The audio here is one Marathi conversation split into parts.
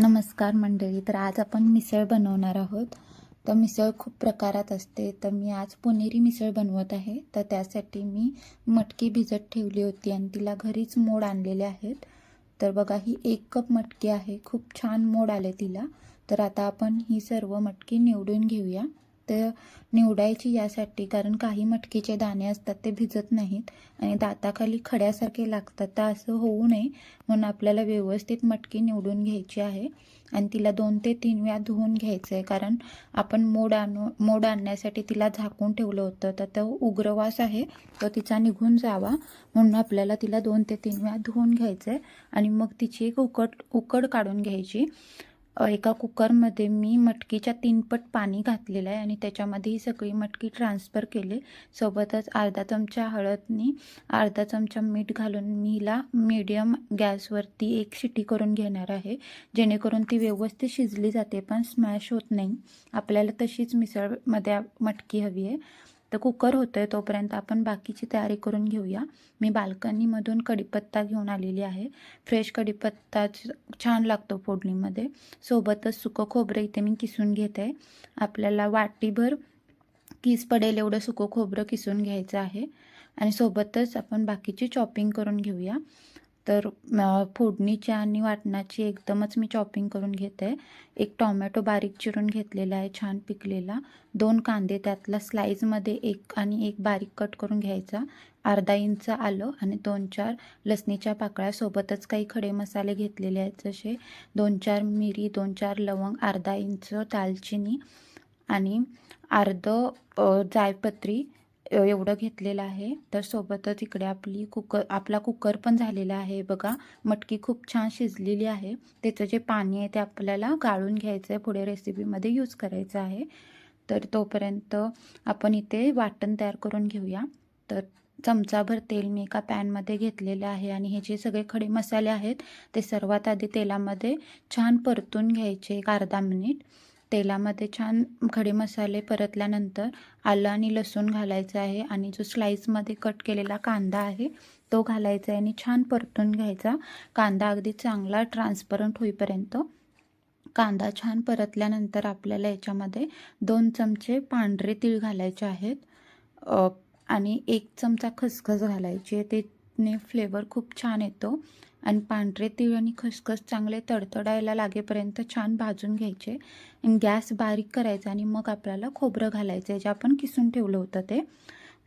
नमस्कार मंडळी तर आज आपण मिसळ बनवणार आहोत. तर मिसळ खूप प्रकारात असते. तर मी आज पुणेरी मिसळ बनवत आहे. तर त्यासाठी मी मटकी भिजत ठेवली होती आणि तिला घरीच मोड आणलेले आहेत. तर बघा ही एक कप मटकी आहे. खूप छान मोड आले तिला. तर आता आपण ही सर्व मटकी निवडून घेऊया. तर निवडायची यासाठी कारण काही मटकीचे दाणे असतात ते भिजत नाहीत आणि दाताखाली खड्यासारखे लागतात. तर असं होऊ नये म्हणून आपल्याला व्यवस्थित मटकी निवडून घ्यायची आहे आणि तिला दोन ते तीन वेळा धुवून घ्यायचं आहे. कारण आपण मोड आणू मोड आणण्यासाठी तिला झाकून ठेवलं होतं. तर तो उग्रवास आहे तो तिचा निघून जावा म्हणून आपल्याला तिला दोन ते तीन वेळा धुवून घ्यायचं आहे. आणि मग तिची एक उकड उकड काढून घ्यायची. एका कुकरमध्ये मी मटकीच्या तीन पट पाणी घातलेलं आहे आणि त्याच्यामध्ये ही सगळी मटकी ट्रान्सफर केली. सोबतच अर्धा चमचा हळदनी अर्धा चमचा मीठ घालून मी हिला मीडियम गॅसवरती एक शिटी करून घेणार आहे. जेणेकरून ती व्यवस्थित शिजली जाते पण स्मॅश होत नाही. आपल्याला तशीच मिसळमध्ये मटकी हवी आहे. तर कुकर होतं आहे तोपर्यंत आपण बाकीची तयारी करून घेऊया. मी बाल्कनीमधून कढीपत्ता घेऊन आलेली आहे. फ्रेश कढीपत्ता छान लागतो फोडणीमध्ये. सोबतच सुकं खोबरं इथे मी किसून घेत. आहे आपल्याला वाटीभर किस पडेल एवढं सुकं खोबरं किसून घ्यायचं आहे. आणि सोबतच आपण बाकीची चॉपिंग करून घेऊया. तर फोडणीची आणि वाटणाची एकदमच मी चॉपिंग करून घेते. एक टॉमॅटो बारीक चिरून घेतलेला आहे छान पिकलेला. दोन कांदे त्यातला स्लाईजमध्ये एक आणि एक बारीक कट करून घ्यायचा. अर्धा इंच आलं आणि दोन चार लसणीच्या पाकळ्यासोबतच काही खडे मसाले घेतलेले आहेत जसे दोन चार मिरी दोन चार लवंग अर्धा इंच दालचिनी आणि अर्ध जायपत्री एवढं घेतलेलं आहे. तर सोबतच इकडे आपली कुकर आपला कुकर पण झालेला आहे बघा. मटकी खूप छान शिजलेली आहे. त्याचं जे पाणी आहे ते आपल्याला गाळून घ्यायचं आहे पुढे रेसिपीमध्ये यूज करायचं आहे. तर तोपर्यंत आपण इथे वाटण तयार करून घेऊया. तर चमचाभर तेल मी एका पॅनमध्ये घेतलेलं आहे आणि हे जे सगळे खडे मसाले आहेत ते सर्वात आधी तेलामध्ये छान परतून घ्यायचे एक अर्धा मिनिट तेलामध्ये छान खडे मसाले परतल्यानंतर आलं आणि लसूण घालायचं आहे आणि जो स्लाईसमध्ये कट केलेला कांदा आहे तो घालायचा आहे आणि छान परतून घ्यायचा. कांदा अगदी चांगला ट्रान्सपरंट होईपर्यंत कांदा छान परतल्यानंतर आपल्याला याच्यामध्ये दोन चमचे पांढरे तीळ घालायचे आहेत. आणि एक चमचा खसखस घालायची आहे. त्याने फ्लेवर खूप छान येतो. आणि पांढरे तीळ आणि खसखस चांगले तडतडायला लागेपर्यंत छान भाजून घ्यायचे आणि गॅस बारीक करायचा आणि मग आपल्याला खोबरं घालायचं आहे. जे आपण किसून ठेवलं होतं ते.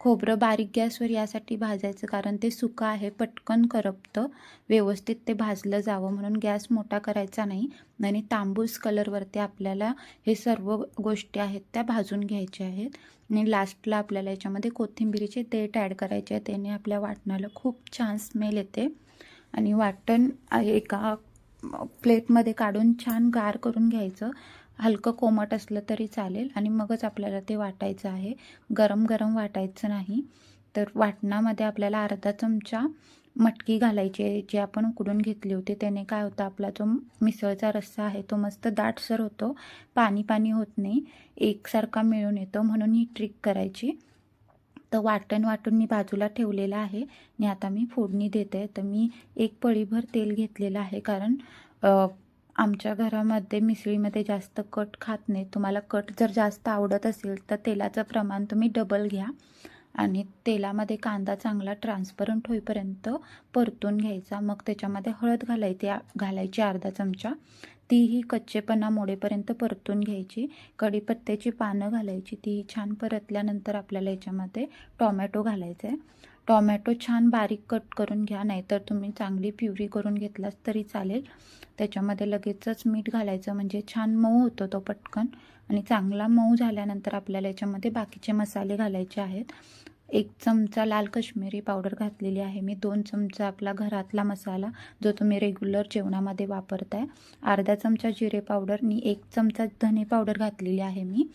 खोबरं बारीक गॅसवर यासाठी भाजायचं कारण ते सुकं आहे पटकन करपतं व्यवस्थित ते भाजलं जावं म्हणून गॅस मोठा करायचा नाही. आणि तांबूस कलरवरती आपल्याला हे सर्व गोष्टी आहेत त्या भाजून घ्यायच्या आहेत. आणि लास्टला आपल्याला याच्यामध्ये कोथिंबिरीचे देठ ॲड करायचे आहे. त्याने आपल्या वाटणाला खूप छान स्मेल येते. आणि वाटण एका प्लेटमध्ये काढून छान गार करून घ्यायचं. हलकं कोमट असलं तरी चालेल आणि मगच आपल्याला ते वाटायचं आहे. गरम गरम वाटायचं नाही. तर वाटणामध्ये आपल्याला अर्धा चमचा मटकी घालायची आहे जी आपण उकडून घेतली होती. त्याने काय होतं आपला जो मिसळचा रस्सा आहे तो मस्त दाटसर होतो. पाणी पाणी होत नाही. एकसारखा मिळून येतो. म्हणून ही ट्रिक करायची. तर वाटण वाटून मी बाजूला ठेवलेलं आहे. आणि आता मी फोडणी देते. तर मी एक पळीभर तेल घेतलेलं आहे. कारण आमच्या घरामध्ये मिसळीमध्ये जास्त कट खात नाही तुम्हाला कट जर जास्त आवडत असेल तर तेलाचं प्रमाण तुम्ही डबल घ्या. आणि तेलामध्ये कांदा चांगला ट्रान्सपरंट होईपर्यंत परतून घ्यायचा. मग त्याच्यामध्ये हळद घालायची घालायची अर्धा चमचा. तीही कच्चेपणा मोडेपर्यंत परतून घ्यायची. कढीपत्त्याची पानं घालायची तीही छान परतल्यानंतर आपल्याला याच्यामध्ये टॉमॅटो घालायचं आहे टॉमॅटो छान बारीक कट करून घ्या नाहीतर तुम्ही चांगली प्युरी करून घेतलास तरी चालेल. त्याच्यामध्ये लगेचच मीठ घालायचं म्हणजे छान मऊ होतो तो पटकन. आणि चांगला मऊ झाल्यानंतर आपल्याला याच्यामध्ये बाकीचे मसाले घालायचे आहेत. एक चमचा लाल कश्मीरी पावडर घातलेली आहे. मी दोन चमचा आपला घरातला मसाला जो तुम्ही रेग्युलर जेवणामध्ये वापरताय अर्धा चमचा जिरे पावडर आणि एक चमचा धने पावडर घातलेली आहे मी.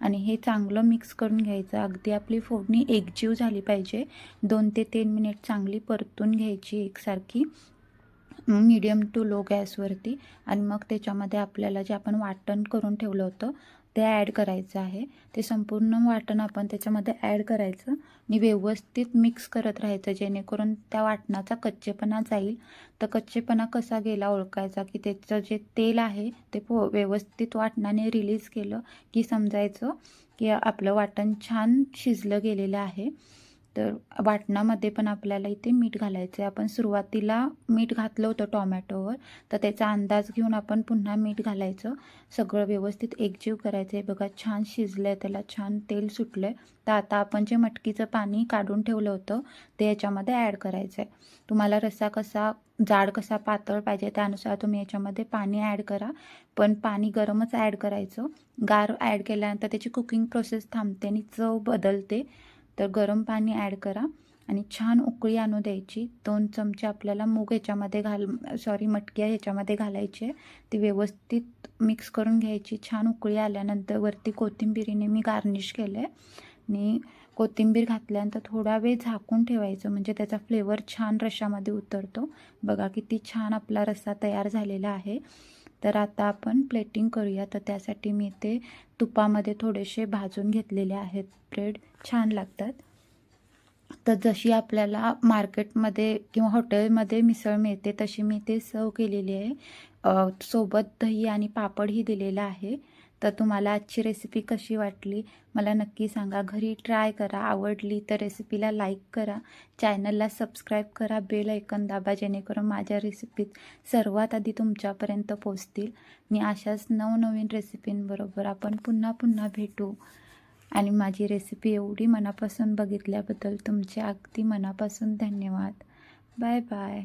आणि हे चांगलं मिक्स करून घ्यायचं. अगदी आपली फोडणी एकजीव झाली पाहिजे. दोन ते तीन मिनिट चांगली परतून घ्यायची एकसारखी. मीडियम टू लो गॅसवरती आणि मग त्याच्यामध्ये आपल्याला जे आपण वाटण करून ठेवलं होतं ते ॲड करायचं आहे. ते संपूर्ण वाटण आपण त्याच्यामध्ये ॲड करायचं. आणि व्यवस्थित मिक्स करत राहायचं जेणेकरून त्या वाटणाचा कच्चेपणा जाईल. तर कच्चेपणा कसा गेला ओळखायचा की त्याचं जे तेल आहे ते पो व्यवस्थित वाटणाने रिलीज केलं की समजायचं की आपलं वाटण छान शिजलं गेलेलं आहे. तर वाटणामध्ये पण आपल्याला इथे मीठ घालायचं आहे आपण सुरुवातीला मीठ घातलं होतं टॉमॅटोवर तर त्याचा अंदाज घेऊन आपण पुन्हा मीठ घालायचं. सगळं व्यवस्थित एकजीव करायचं आहे बघा छान शिजलं आहे त्याला छान तेल सुटलं आहे तर आता आपण जे मटकीचं पाणी काढून ठेवलं होतं ते याच्यामध्ये ॲड करायचं आहे तुम्हाला रस्सा कसा जाड कसा पातळ पाहिजे त्यानुसार तुम्ही याच्यामध्ये पाणी ॲड करा. पण पाणी गरमच ॲड करायचं. गार ॲड केल्यानंतर त्याची कुकिंग प्रोसेस थांबते आणि चव बदलते. तर गरम पाणी ॲड करा आणि छान उकळी आणू द्यायची. दोन चमचे आपल्याला मूग ह्याच्यामध्ये घाल सॉरी मटकी आहे ह्याच्यामध्ये घालायची आहे. ती व्यवस्थित मिक्स करून घ्यायची. छान उकळी आल्यानंतर वरती कोथिंबिरीने मी गार्निश केलं आहे आणि कोथिंबीर घातल्यानंतर थोडा वेळ झाकून ठेवायचं. म्हणजे त्याचा फ्लेवर छान रशामध्ये उतरतो. बघा किती छान आपला रस्सा तयार झालेला आहे. तर आता आपण प्लेटिंग करूया. तर त्यासाठी मी ते तुपामध्ये थोडेसे भाजून घेतलेले आहेत. ब्रेड छान लागतात. तर जशी आपल्याला मार्केटमध्ये किंवा हॉटेलमध्ये मिसळ मिळते तशी मी ते सर्व केलेली आहे. सोबत दही आणि पापडही दिलेला आहे. तर तुम्हाला आजची रेसिपी कशी वाटली? मला नक्की सांगा. घरी ट्राय करा. आवडली तर रेसिपीला लाईक करा. चॅनलला सबस्क्राईब करा. बेल ऐकन दाबा जेणेकरून माझ्या रेसिपीत सर्वात आधी तुमच्यापर्यंत पोचतील मी अशाच नवनवीन रेसिपींबरोबर आपण पुन्हा पुन्हा भेटू. आणि माझी रेसिपी एवढी मनापासून बघितल्याबद्दल तुमचे अगदी मनापासून धन्यवाद. Bye bye